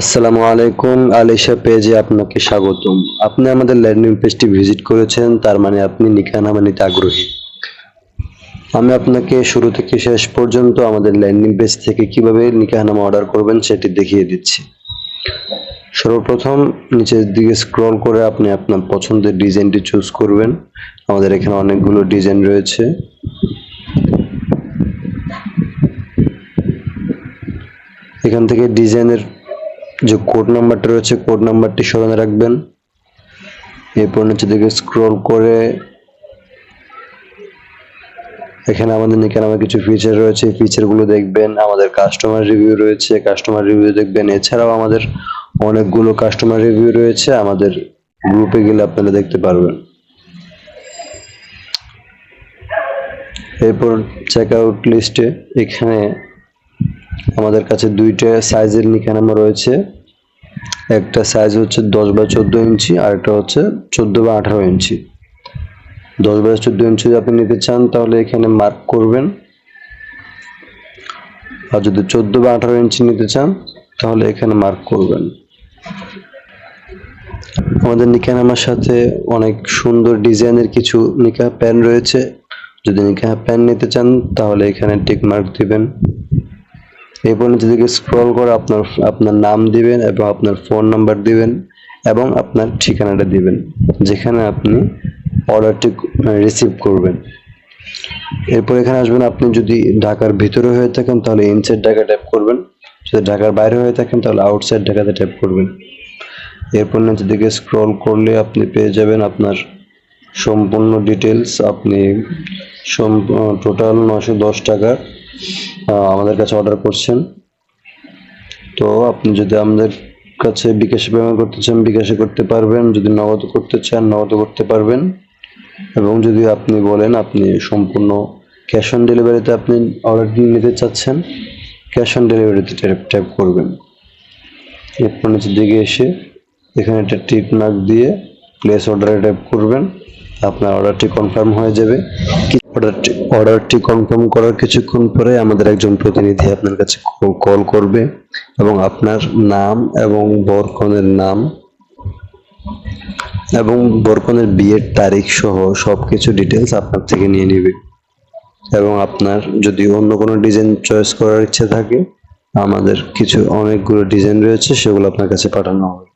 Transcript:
আসসালামু আলাইকুম, আলিশা পেজে আপনাকে স্বাগতম। আপনি আমাদের ল্যান্ডিং পেজটি ভিজিট করেছেন, তার মানে আপনি নিকানামা নিতে আগ্রহী। আমি আপনাকে শুরু থেকে শেষ পর্যন্ত আমাদের ল্যান্ডিং পেজ থেকে কীভাবে নিকাহনামা অর্ডার করবেন সেটি দেখিয়ে দিচ্ছি। সর্বপ্রথম নিচের দিকে স্ক্রল করে আপনি আপনার পছন্দের ডিজাইনটি চুজ করবেন। আমাদের এখানে অনেকগুলো ডিজাইন রয়েছে। এখান থেকে ডিজাইনের যে কোড নাম্বারটা রয়েছে, কোড নাম্বারটি স্মরণে রাখবেন। এরপর নিচে দিকে স্ক্রল করে এখানে আমাদের নিকার আমার কিছু ফিচার রয়েছে। ফিচারগুলো দেখবেন, আমাদের কাস্টমার রিভিউ রয়েছে। কাস্টমার রিভিউ দেখবেন, এছাড়াও আমাদের অনেকগুলো কাস্টমার রিভিউ রয়েছে। আমাদের গ্রুপে গেলে আপনারা দেখতে পারবেন। এরপর চেক আউট লিস্টে এখানে আমাদের কাছে দুইটা সাইজের নিকানামা রয়েছে। একটা সাইজ হচ্ছে দশ বা চোদ্দ ইঞ্চি, আর একটা হচ্ছে চোদ্দ বা আঠারো ইঞ্চি। দশ বা চোদ্দ ইঞ্চি যদি আপনি নিতে চান, তাহলে এখানে মার্ক করবেন। আর যদি চোদ্দ বা আঠারো ইঞ্চি নিতে চান, তাহলে এখানে মার্ক করবেন। আমাদের নিকানামার সাথে অনেক সুন্দর ডিজাইনের কিছু নিকা প্যান রয়েছে। যদি নিকা প্যান নিতে চান, তাহলে এখানে টিক মার্ক দিবেন। এরপর নিচে দিকে স্ক্রল করে আপনার আপনার নাম দিবেন এবং আপনার ফোন নাম্বার দিবেন এবং আপনার ঠিকানাটা দিবেন, যেখানে আপনি অর্ডারটি রিসিভ করবেন। এরপর এখানে আসবেন, আপনি যদি ঢাকার ভিতরে হয়ে থাকেন, তাহলে ইনসাইড ঢাকা ট্যাপ করবেন। যদি ঢাকার বাইরে হয়ে থাকেন, তাহলে আউটসাইড ঢাকাতে ট্যাপ করবেন। এরপর নিচে দিকে স্ক্রল করলে আপনি পেয়ে যাবেন আপনার সম্পূর্ণ ডিটেলস আপনি টোটাল নশো দশ টাকার আমাদের কাছে অর্ডার করছেন। তো আপনি যদি আমাদের কাছে বিকাশে পেমেন্ট করতে চান, বিকাশে করতে পারবেন। যদি নগদ করতে চান নগদ করতে পারবেন। এবং যদি আপনি বলেন, আপনি সম্পূর্ণ ক্যাশ অন ডেলিভারিতে আপনি অর্ডারটি নিতে চাচ্ছেন ক্যাশ অন ডেলিভারিতে ট্যাপ ট্যাপ করবেন। এরপর নিচের দিকে এসে এখানে একটা টিপ মার্ক দিয়ে প্লেস অর্ডারে ট্যাপ করবেন। আপনার অর্ডারটি কনফার্ম হয়ে যাবে। অর্ডারটি অর্ডারটি কনফার্ম করার কিছুক্ষণ পরে আমাদের একজন প্রতিনিধি আপনার কাছে কল করবে এবং আপনার নাম এবং বরকনের নাম এবং বরকনের বিয়ের তারিখ সহ সবকিছু ডিটেলস আপনার থেকে নিয়ে নেবে। এবং আপনার যদি অন্য কোনো ডিজাইন চয়েস করার ইচ্ছে থাকে, আমাদের কিছু অনেকগুলো ডিজাইন রয়েছে, সেগুলো আপনার কাছে পাঠানো হবে।